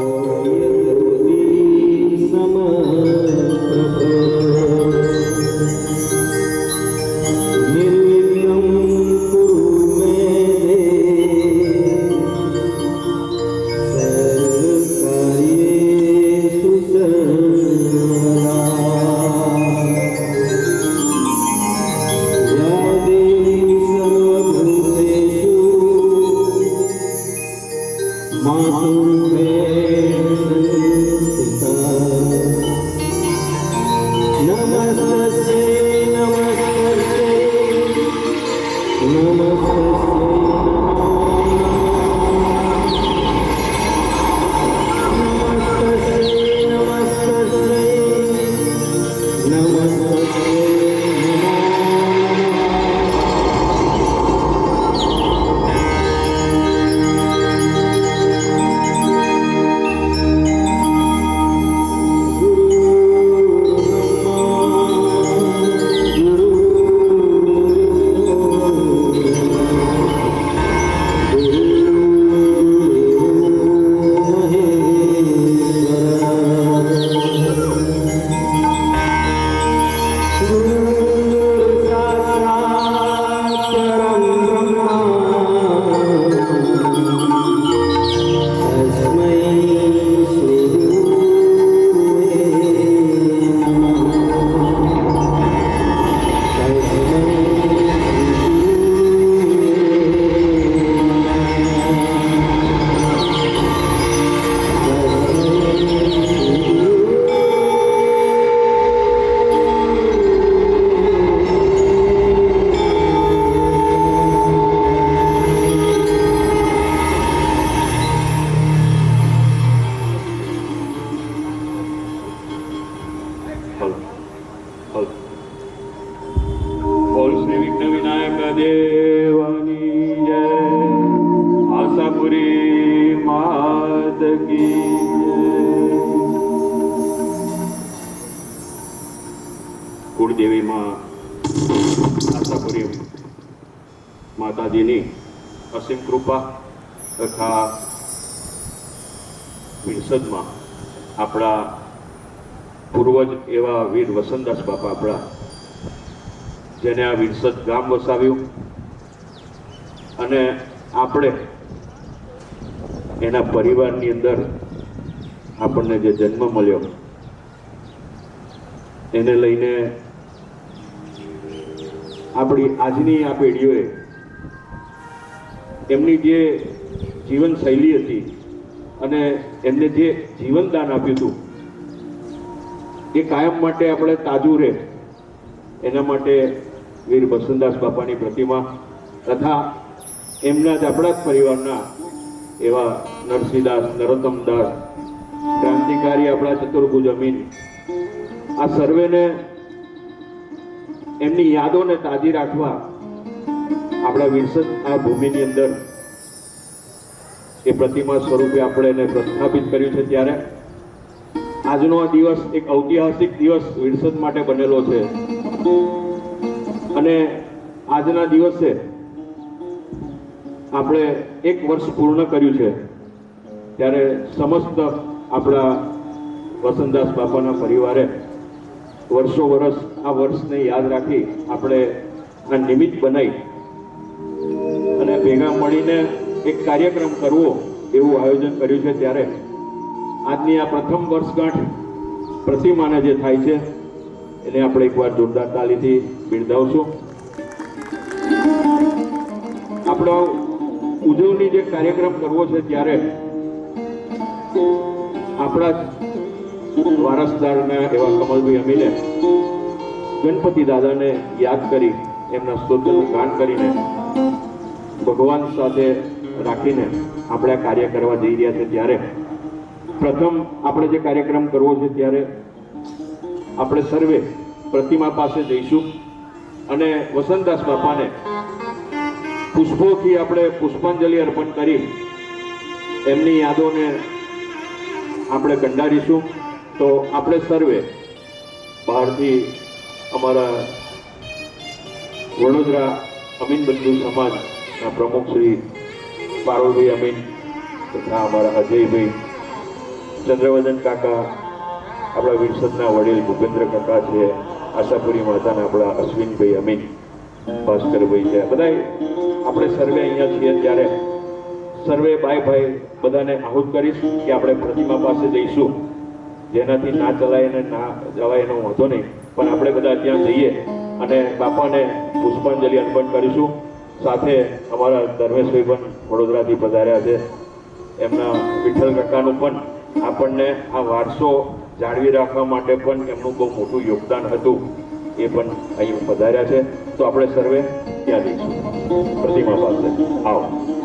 Oh, yeah, the. દેવાની આશાપુરી માત કી જય આશાપુરી માતાજીની અસીમ કૃપા તથા વિરસદમાં આપણા પૂર્વજ એવા વીર વસંતદાસ બાપા આપણા જેને આ વિરસદ ગામ વસાવ્યું. અને આપણે એના પરિવારની અંદર આપણને જે જન્મ મળ્યો, એને લઈને આપણી આજની આ પેઢીઓએ એમની જે જીવનશૈલી હતી અને એમને જે જીવનદાન આપ્યું હતું, એ કાયમ માટે આપણે તાજું રહે. એના માટે વીર વસંતદાસ બાપાની પ્રતિમા તથા એમના જ આપણા જ પરિવારના એવા નરસિંહદાસ, નરોત્તમદાસ, ક્રાંતિકારી આપણા ચતુર્ભુજ અમીન. આ સર્વેને એમની યાદોને તાજી રાખવા આપણા વિરસદ આ ભૂમિની અંદર એ પ્રતિમા સ્વરૂપે આપણે એને પ્રસ્થાપિત કર્યું છે ત્યારે. આજનો આ દિવસ એક ઐતિહાસિક દિવસ વિરસદ માટે બનેલો છે. અને આજના દિવસે આપણે એક વર્ષ પૂર્ણ કર્યું છે. ત્યારે સમસ્ત આપણા વસંતદાસ બાપાના પરિવારે વર્ષો વર્ષ આ વર્ષને યાદ રાખી આપણે આ નિમિત્ત બનાવી અને ભેગા મળીને એક કાર્યક્રમ કરવો એવું આયોજન કર્યું છે. ત્યારે આજની આ પ્રથમ વર્ષગાંઠ પ્રતિમાને જે થાય છે, એને આપણે એકવાર જોરદાર તાલીથી બિરદાવશું. આપણો ઉજવણી જે કાર્યક્રમ કરવો છે ત્યારે આપણા વારસદારના એવા કમલભાઈ અમીને ગણપતિ દાદાને યાદ કરી, એમના સ્તોત્રનું ગાન કરીને, ભગવાન સાથે રાખીને આપણે આ કાર્ય કરવા જઈ રહ્યા છે ત્યારે. પ્રથમ આપણે જે કાર્યક્રમ કરવો છે ત્યારે આપણે સર્વે પ્રતિમા પાસે જઈશું. અને વસંતદાસ બાપાને પુષ્પોથી આપણે પુષ્પાંજલિ અર્પણ કરી એમની યાદોને આપણે કંડારીશું. તો આપણે સર્વે બહારથી અમારા વડોદરા અમીન બંધુ સમાજના પ્રમુખ શ્રી પારોલભાઈ અમીન તથા અમારા અજયભાઈ, ચંદ્રવદન કાકા, આપણા વિરસદના વડીલ ભૂપેન્દ્ર કાકા છે આશાપુરી માતાના આપણા અશ્વિનભાઈ અમીન, ભાસ્કરભાઈ છે. બધા આપણે સર્વે અહીંયા છીએ ત્યારે સર્વે ભાઈ ભાઈ બધાને આહુત કરીશ કે આપણે પ્રતિમા પાસે જઈશું. જેનાથી ના ચલાય અને ના જવાય એનો વાંધો નહીં. પણ આપણે બધા ત્યાં જઈએ અને બાપાને પુષ્પાંજલિ અર્પણ કરીશું. સાથે અમારા ધર્મેશભાઈ પણ વડોદરાથી પધાર્યા છે. એમના વિઠ્ઠલ કાકાનું પણ આપણને આ વારસો જાળવી રાખવા માટે પણ એમનું બહુ મોટું યોગદાન હતું. એ પણ અહીં પધાર્યા છે. તો આપણે સર્વે ત્યાં જઈશું. પ્રતિમા પાસે આવો.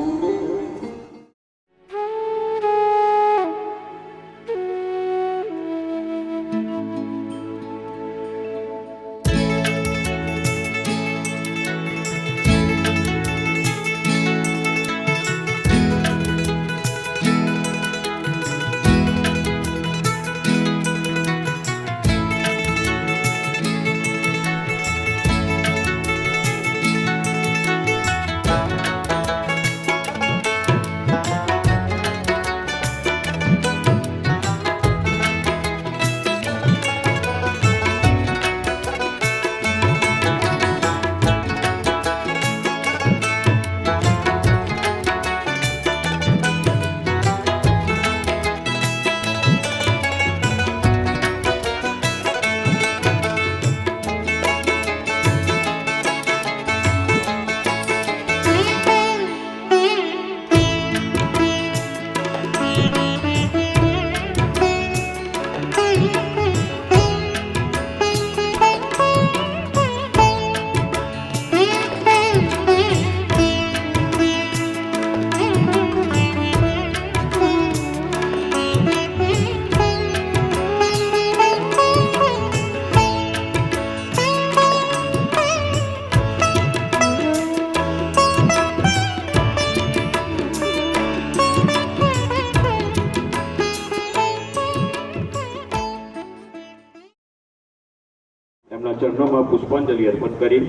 એમના ચરણોમાં પુષ્પાંજલિ અર્પણ કરી.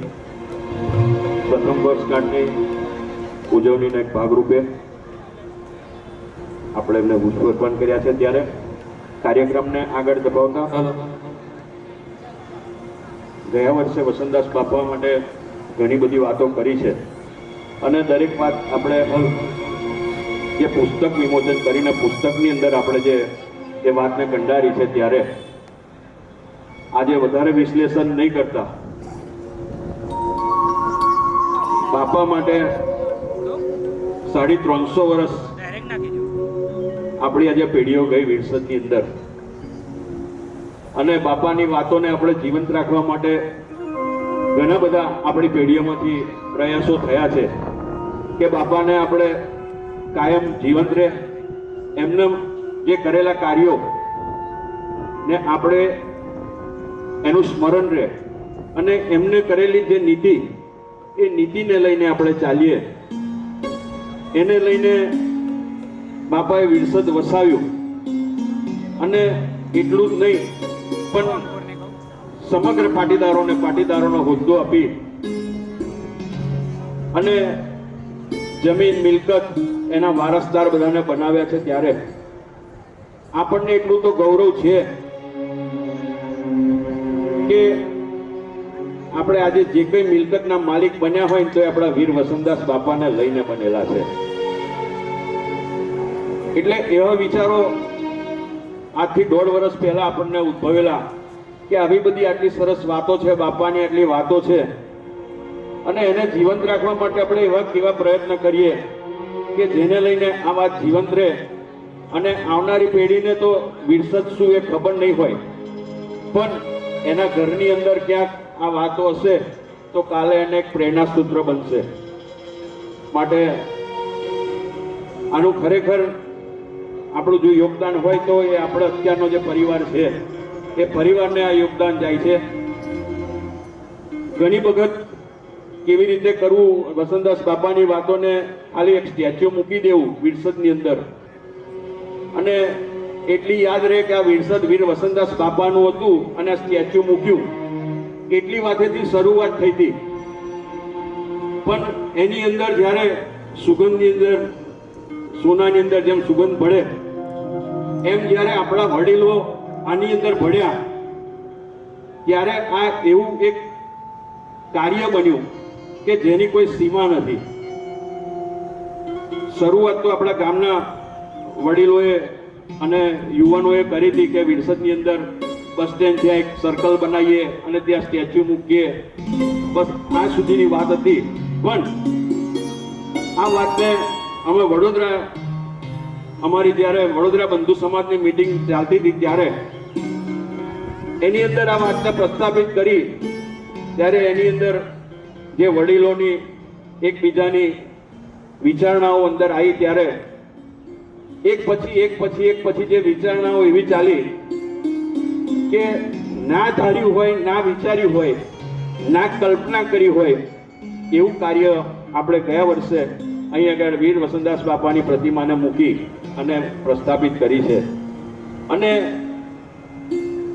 પ્રથમ વર્ષગાંઠની ઉજવણીના એક ભાગરૂપે આપણે એમને પુષ્પ અર્પણ કર્યા છે. ત્યારે કાર્યક્રમને આગળ દબાવતા ગયા વર્ષે વસંતદાસ બાપા માટે ઘણી બધી વાતો કરી છે. અને દરેક વાત આપણે જે પુસ્તક વિમોચન કરીને પુસ્તકની અંદર આપણે જે એ વાતને કંડારી છે ત્યારે આજે વધારે વિશ્લેષણ નહીં કરતા. બાપા માટે સાડી ત્રણસો વર્ષ આપણી આજે પેઢીઓ ગઈ વિરસદની અંદર. અને બાપાની વાતોને આપણે જીવંત રાખવા માટે ઘણા બધા આપણી પેઢીઓમાંથી પ્રયાસો થયા છે કે બાપાને આપણે કાયમ જીવંત રહે. એમને જે કરેલા કાર્યો ને આપણે એનું સ્મરણ રહે. અને એમને કરેલી જે નીતિ, એ નીતિને લઈને આપણે ચાલીએ. એને લઈને બાપાએ વિરસદ વસાવ્યું. અને એટલું જ નહીં, પણ સમગ્ર પાટીદારોને પાટીદારોનો હોદ્દો આપી. અને જમીન, મિલકત એના વારસદાર બધાને બનાવ્યા છે ત્યારે. આપણને એટલું તો ગૌરવ છે. કે આપણે આજે જે કઈ મિલકતના માલિક બન્યા હોય તો આપણા વીર વસંતદાસ બાપાને લઈને બનેલા છે. એટલે એવા વિચારો આજથી દોઢ વર્ષ પહેલા આપણને ઉદ્ભવેલા કે આવી બધી આટલી સરસ વાતો છે, બાપાની આટલી વાતો છે. અને એને જીવંત રાખવા માટે આપણે એવા કેવા પ્રયત્ન કરીએ કે જેને લઈને આ વાત જીવંત રહે. અને આવનારી પેઢીને તો વિરસદ શું એ ખબર નહીં હોય. પણ એના ઘરની અંદર ક્યાંક આ વાતો હશે, તો કાલે એને એક પ્રેરણા સૂત્ર બનશે. માટે આનું ખરેખર આપણું જો યોગદાન હોય તો એ આપણે અત્યારનો જે પરિવાર છે, એ પરિવારને આ યોગદાન જાય છે. ઘણી વખત કેવી રીતે કરવું, વસંતદાસ બાપાની વાતોને ખાલી એક સ્ટેચ્યુ મૂકી દેવું, વિરસદની અંદર. અને એટલી યાદ રહે કે આ વિરસદ વીર વસંતદાસ બાપાનું હતું અને આ સ્ટેચ્યુ મૂક્યું. કેટલી વાતેથી શરૂઆત થઈ હતી. પણ એની અંદર જ્યારે સુગંધની અંદર, સોનાની અંદર જેમ સુગંધ ભળે, એમ જ્યારે આપણા વડીલો આની અંદર ભળ્યા ત્યારે આ એવું એક કાર્ય બન્યું કે જેની કોઈ સીમા નથી. શરૂઆત તો આપણા ગામના વડીલોએ અને યુવાનોએ કરી હતી કે વિરસદની અંદર બસ સ્ટેન્ડ ત્યાં એક સર્કલ બનાવીએ અને ત્યાં સ્ટેચ્યુ મૂકીએ. બસ આ સુધીની વાત હતી. પણ આ વાતને અમે વડોદરા, અમારી જ્યારે વડોદરા બંધુ સમાજની મિટિંગ ચાલતી હતી ત્યારે એની અંદર આ વાતને પ્રસ્થાપિત કરી ત્યારે એની અંદર જે વડીલોની એકબીજાની વિચારણાઓ અંદર આવી ત્યારે એક પછી એક પછી એક પછી જે વિચારણાઓ એવી ચાલી કે ના ધાર્યું હોય, ના વિચાર્યું હોય, ના કલ્પના કરી હોય, એવું કાર્ય આપણે ગયા વર્ષે અહીં આગળ વીર વસંતદાસ બાપાની પ્રતિમાને મૂકી અને પ્રસ્થાપિત કરી છે. અને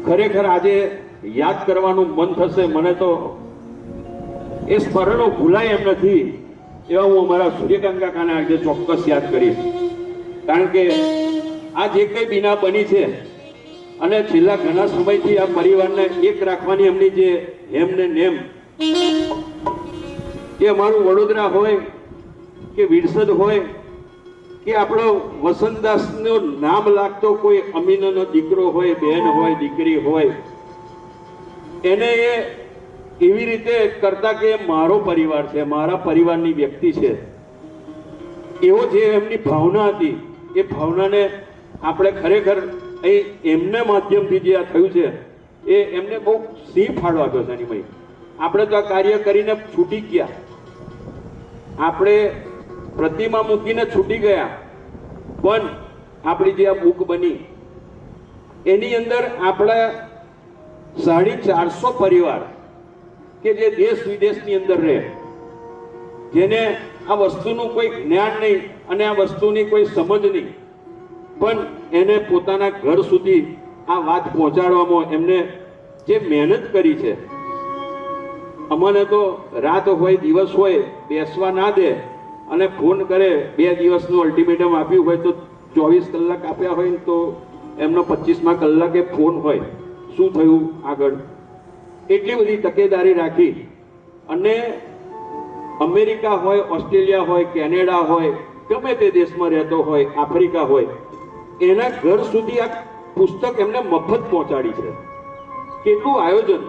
ખરેખર આજે યાદ કરવાનું મન થશે, મને તો એ સ્મરણો ભૂલાય એમ નથી, એવા હું અમારા કાકાને આજે ચોક્કસ યાદ કરીશ. કારણ કે આ જે કંઈ બીના બની છે અને છેલ્લા ઘણા સમયથી આ પરિવારને એક રાખવાની એમની જે હેમ ને નેમ એ અમારું વડોદરા હોય, કે વિરસદ હોય, કે આપણો વસંતદાસનું નામ લાગતો કોઈ અમીનનો દીકરો હોય બહેન હોય, દીકરી હોય, એને એ એવી રીતે કરતા કે મારો પરિવાર છે, મારા પરિવારની વ્યક્તિ છે. એવો જે એમની ભાવના હતી એ ભાવનાને આપણે ખરેખર અહીં એમના માધ્યમથી જે આ થયું છે, એ એમને બહુ સિંહ ફાળો આપ્યો છે એની આપણે તો આ કાર્ય કરીને છૂટી ગયા. આપણે પ્રતિમા મૂકીને છૂટી ગયા, પણ આપણી જે આ બુક બની, એની અંદર આપણા સાડી ચારસો પરિવાર કે જે દેશ વિદેશની અંદર રહે, જેને આ વસ્તુનું કોઈ જ્ઞાન નહીં અને આ વસ્તુની કોઈ સમજ નહીં. પણ એને પોતાના ઘર સુધી આ વાત પહોંચાડવામાં એમને જે મહેનત કરી છે, અમને તો રાત હોય, દિવસ હોય, બેસવા ના દે અને ફોન કરે, બે દિવસનું અલ્ટિમેટમ આપ્યું હોય તો ચોવીસ કલાક આપ્યા હોય ને તો એમનો પચીસમાં કલાકે ફોન હોય. શું થયું આગળ? એટલી બધી તકેદારી રાખી. અને અમેરિકા હોય, ઓસ્ટ્રેલિયા હોય, કેનેડા હોય ગમે તે દેશમાં રહેતો હોય, આફ્રિકા હોય, એના ઘર સુધી આ પુસ્તક એમને મફત પહોંચાડી છે. કેટલું આયોજન.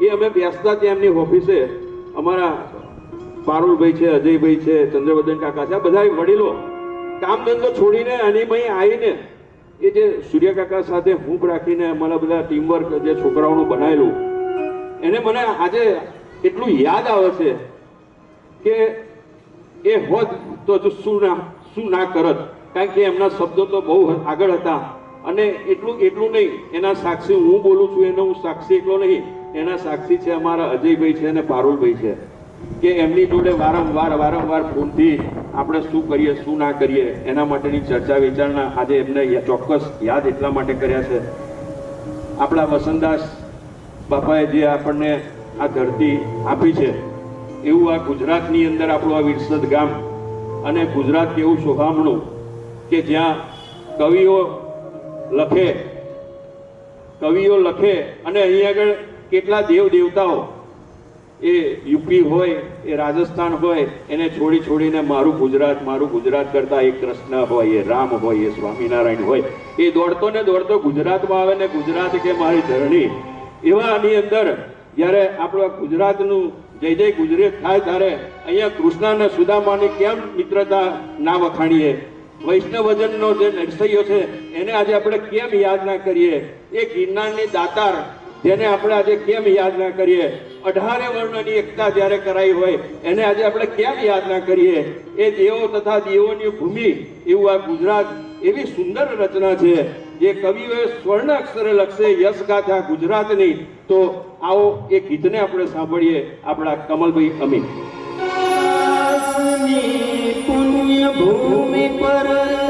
એ અમે બેસતા ત્યાં એમની ઓફિસે, અમારા પારુલભાઈ છે, અજયભાઈ છે, ચંદ્રવદન કાકા છે, આ બધા વડીલો કામ ધંધો છોડીને અહીં આવીને એ જે સૂર્યકાકા સાથે હૂંફ રાખીને અમારા બધા ટીમવર્ક જે છોકરાઓનું બનાવેલું, એને મને આજે એટલું યાદ આવે છે કે એ હોત તો હજુ શું ના શું ના કરત? કારણ કે એમના શબ્દો તો બહુ આગળ હતા. અને એટલું એટલું નહીં. એના સાક્ષી હું બોલું છું, એનો હું સાક્ષી એટલો નહીં. એના સાક્ષી છે અમારા અજયભાઈ છે અને પારુલભાઈ છે. કે એમની જોડે વારંવાર વારંવાર ફોનથી આપણે શું કરીએ, શું ના કરીએ, એના માટેની ચર્ચા વિચારણા આજે એમને ચોક્કસ યાદ એટલા માટે કર્યા છે. આપણા વસંતદાસ બાપાએ જે આપણને આ ધરતી આપી છે, એવું આ ગુજરાતની અંદર આપણું આ વિરસદ ગામ અને ગુજરાત કેવું શોભામણું કે જ્યાં કવિઓ લખે કવિઓ લખે અને અહીં આગળ કેટલા દેવ દેવતાઓ એ યુપી હોય, એ રાજસ્થાન હોય, એને છોડી છોડીને મારું ગુજરાત મારું ગુજરાત કરતા એ કૃષ્ણ હોય, એ રામ હોય, એ સ્વામિનારાયણ હોય, એ દોડતો ને દોડતો ગુજરાતમાં આવે ને ગુજરાત કે મારી ધરણી. એવા આની અંદર જ્યારે આપણા ગુજરાતનું જય જય ગુજરાત, થાય ત્યારે. અહીંયા કૃષ્ણ અને સુદામાની કેમ મિત્રતા ના વખાણીએ? વૈષ્ણવજનનો જે નરસૈયો છે, એને આજે આપણે કેમ યાદ ના કરીએ? એ ગિરનારની દાતાર, જેને આપણે આજે કેમ યાદ ના કરીએ? અઢારે વર્ણની એકતા જ્યારે કરાઈ હોય, એને આજે આપણે કેમ યાદ ના કરીએ? એ દેવો તથા દેવોની ભૂમિ, એવું આ ગુજરાત એવી સુંદર રચના છે. જે કવિઓએ સ્વર્ણ અક્ષરે લખશે, યશ ગાથા ગુજરાતની, તો આવો એ ગીતને આપણે સાંભળીએ આપણા કમલભાઈ અમીન. ભૂમિ પર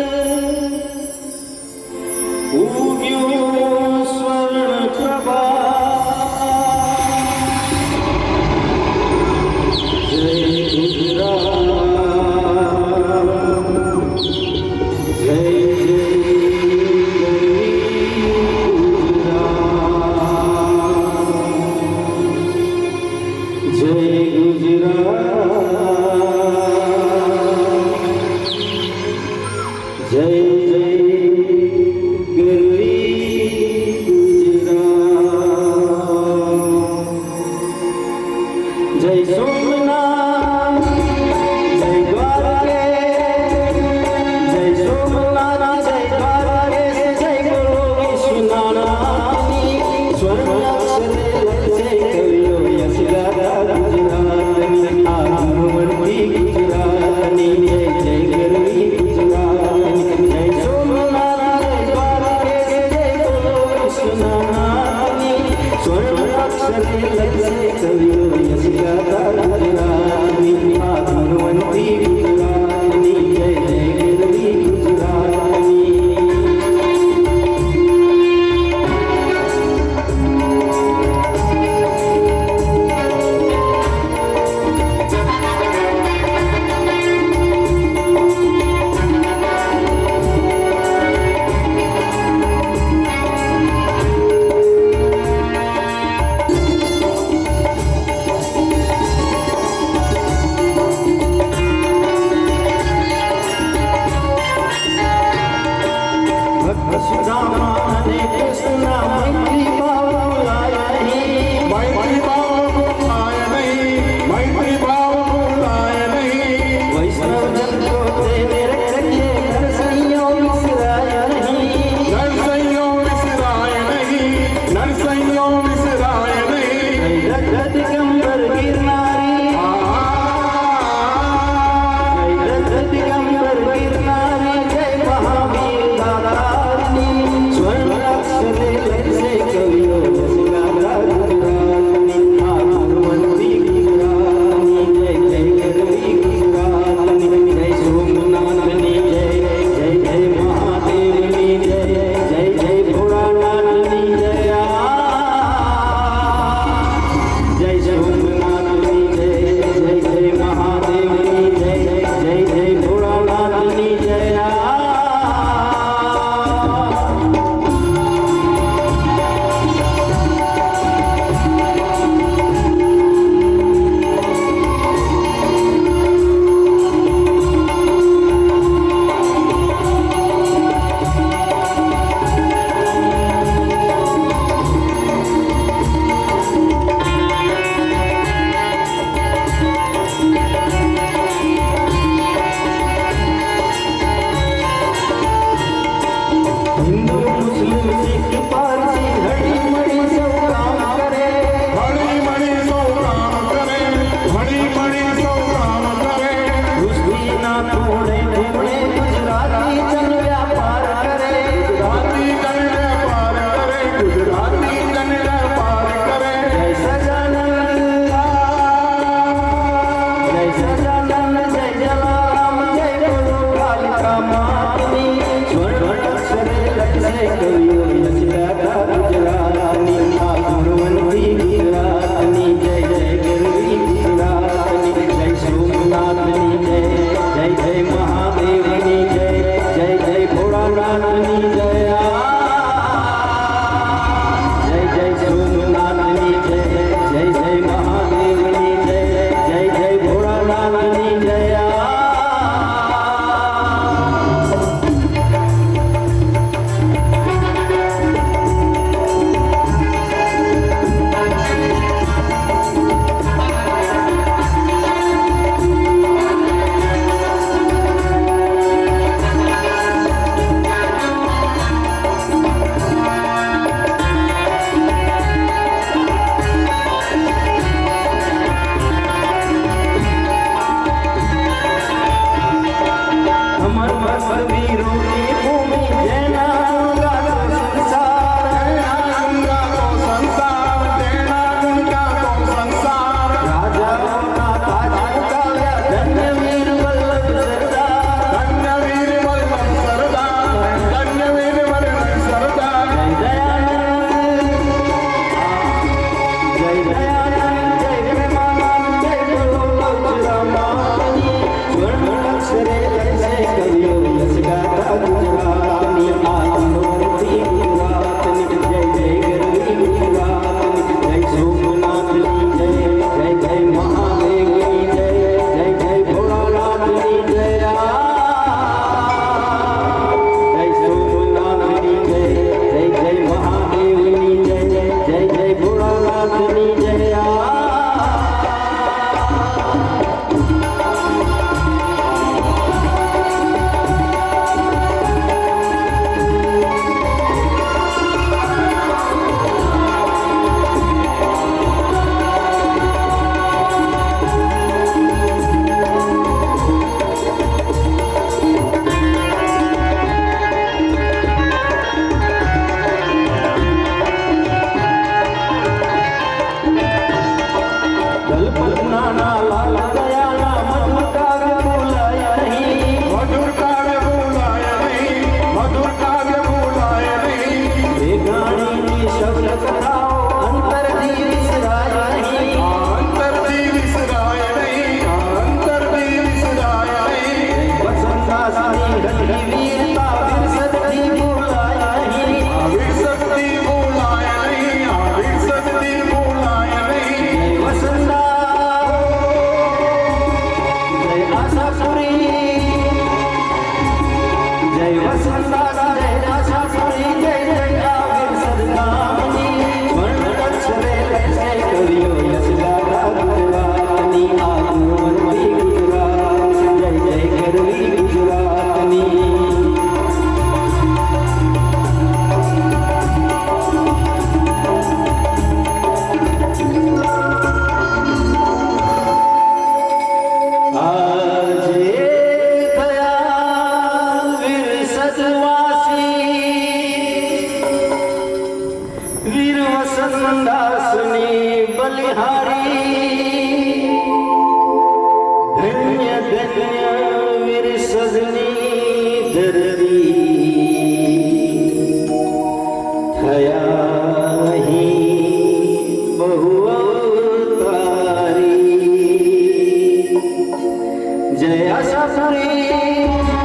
আসরে